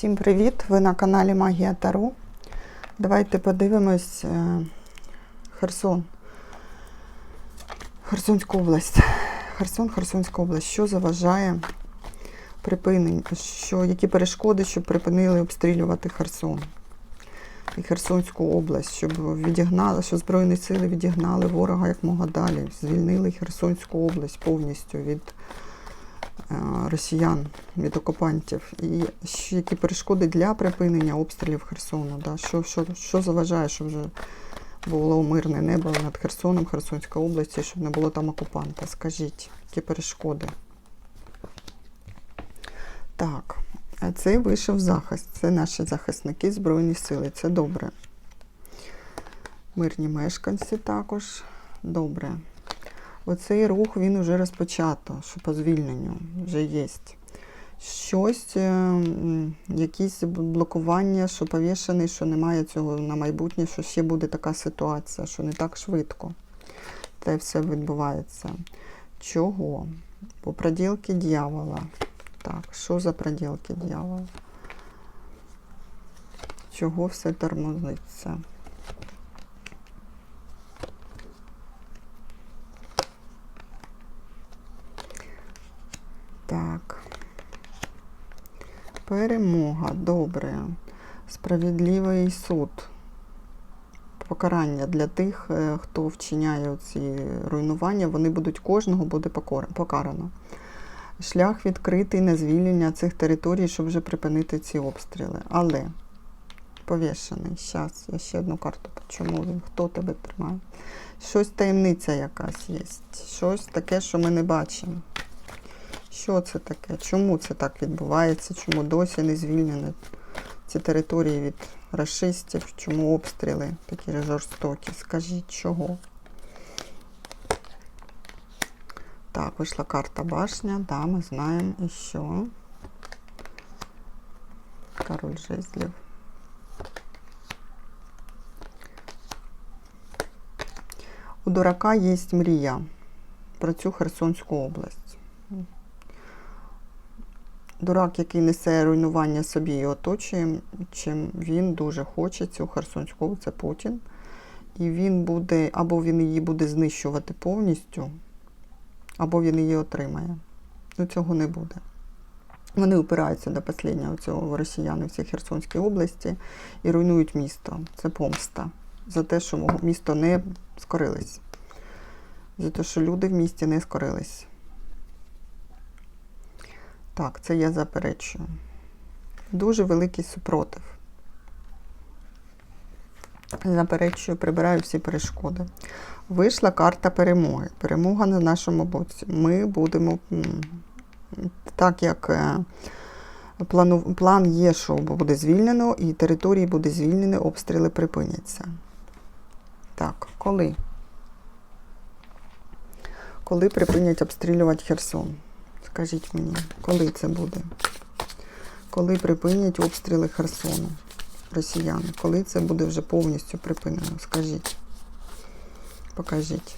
Всім привіт! Ви на каналі Магія Таро. Давайте подивимось е, Херсон. Херсонську область. Херсон, Херсонська область. Що заважає припинення? Що, які перешкоди, щоб припинили обстрілювати Херсон і Херсонську область, щоб відігнали, щоб Збройні сили відігнали ворога як мога далі, звільнили Херсонську область повністю від е, росіян, від окупантів. І які перешкоди для припинення обстрілів Херсону? Да? Що, що, що заважає, щоб вже було мирне небо над Херсоном, Херсонська області, щоб не було там окупанта? Скажіть, які перешкоди? Так, а це вийшов захист. Це наші захисники Збройні сили. Це добре. Мирні мешканці також. Добре. Оцей рух він вже розпочато, що по звільненню вже є. Щось, е, якісь блокування, що повішений, що немає цього на майбутнє, що ще буде така ситуація, що не так швидко це все відбувається. Чого? По проділки дьявола. Так, що за проділки дьявола? Чого все тормозиться? Так. Перемога. Добре. Справедливий суд. Покарання для тих, е, хто вчиняє ці руйнування, вони будуть кожного буде покарано. Шлях відкритий на звільнення цих територій, щоб вже припинити ці обстріли. Але повішений. Зараз я ще одну карту. Чому він? Хто тебе тримає? Щось таємниця якась є. Щось таке, що ми не бачимо. Що це таке? Чому це так відбувається? Чому досі не звільнені ці території від расистів? Чому обстріли такі жорстокі? Скажіть, чого? Так, вийшла карта башня, да, ми знаємо. І що? Король жезлів. У дурака є мрія про цю Херсонську область. Дурак, який несе руйнування собі і оточує, чим він дуже хоче цю Херсонську це Путін. І він буде, або він її буде знищувати повністю, або він її отримає. Ну, цього не буде. Вони опираються до останнього цього росіяни в цій Херсонській області і руйнують місто. Це помста за те, що місто не скорилось. За те, що люди в місті не скорились. Так, це я заперечую. Дуже великий супротив. Заперечую, прибираю всі перешкоди. Вийшла карта перемоги. Перемога на нашому боці. Ми будемо, так як е, план є, що буде звільнено, і території буде звільнено, обстріли припиняться. Так, коли? Коли припинять обстрілювати Херсон? Скажіть мені, коли це буде? Коли припинять обстріли Херсону росіяни? Коли це буде вже повністю припинено? Скажіть. Покажіть.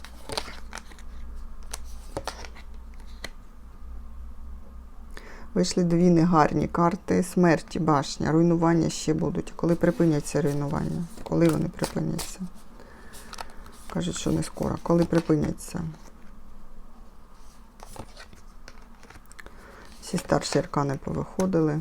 Вийшли дві негарні карти смерті, башня, руйнування ще будуть. Коли припиняться руйнування? Коли вони припиняться? Кажуть, що не скоро. Коли припиняться? Всі старші аркани повиходили.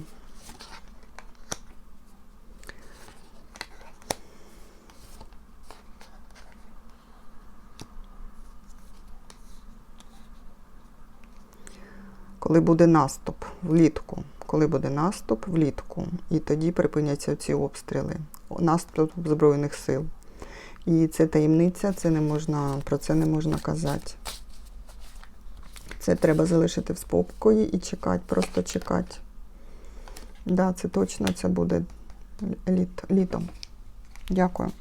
Коли буде наступ влітку. Коли буде наступ влітку, і тоді припиняться ці обстріли. Наступ Збройних сил. І це таємниця, це не можна, про це не можна казати. Це треба залишити в спокої і чекати, просто чекати. Да, це точно це буде літ, літом. Дякую.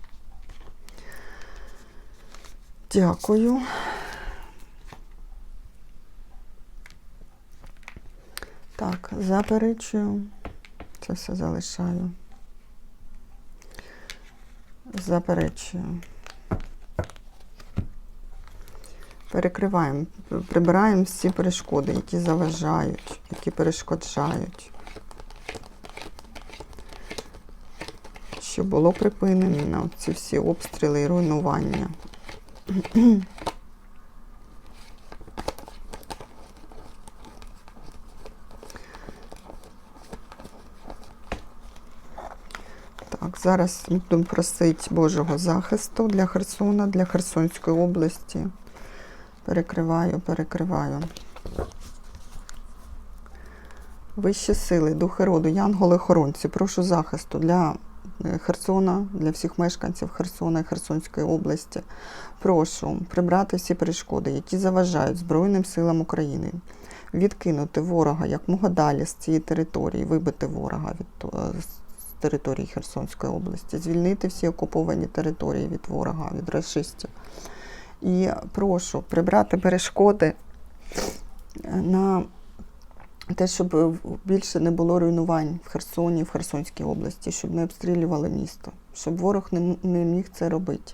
Дякую. Так, заперечую. Це все залишаю. Заперечую. Перекриваємо, прибираємо всі перешкоди, які заважають, які перешкоджають. що було припинено ці всі обстріли і руйнування. Зараз будемо просити Божого захисту для Херсона, для Херсонської області. Перекриваю, перекриваю. Вищі сили, духи роду, янголи-охоронці, прошу захисту для е, Херсона, для всіх мешканців Херсона і Херсонської області. Прошу прибрати всі перешкоди, які заважають Збройним силам України, відкинути ворога якмога далі з цієї території, вибити ворога від з території Херсонської області, звільнити всі окуповані території від ворога, від расистів. І прошу прибрати перешкоди е, на те, щоб більше не було руйнувань в Херсоні, в Херсонській області, щоб не обстрілювали місто, щоб ворог не, не міг це робити.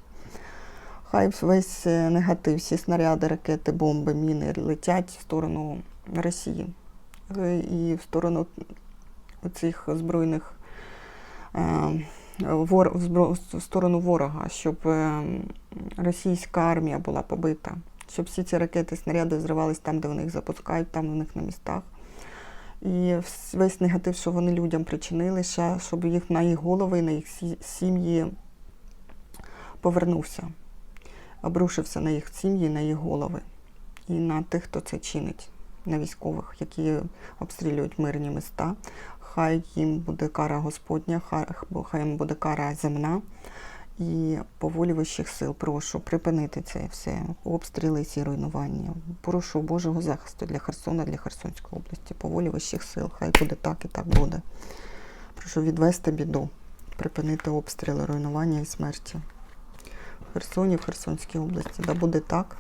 Хай весь е, негатив, всі снаряди, ракети, бомби, міни летять в сторону Росії е, і в сторону цих збройних вор, в в сторону ворога, щоб е, російська армія була побита, щоб всі ці ракети, снаряди зривались там, де вони їх запускають, там у них на містах. І весь негатив, що вони людям причинили, ще, щоб їх на їх голови, на їх сім'ї повернувся, обрушився на їх сім'ї, на їх голови і на тих, хто це чинить, на військових, які обстрілюють мирні міста. Хай їм буде кара Господня, хай, їм буде кара земна. І по волі вищих сил прошу припинити це все, обстріли, ці руйнування. Прошу Божого захисту для Херсона, для Херсонської області, по волі вищих сил. Хай буде так і так буде. Прошу відвести біду, припинити обстріли, руйнування і смерті. В Херсоні, в Херсонській області. Да буде так.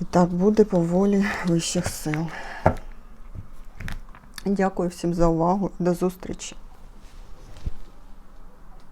І так буде по волі вищих сил. Дякую всім за увагу. До зустрічі.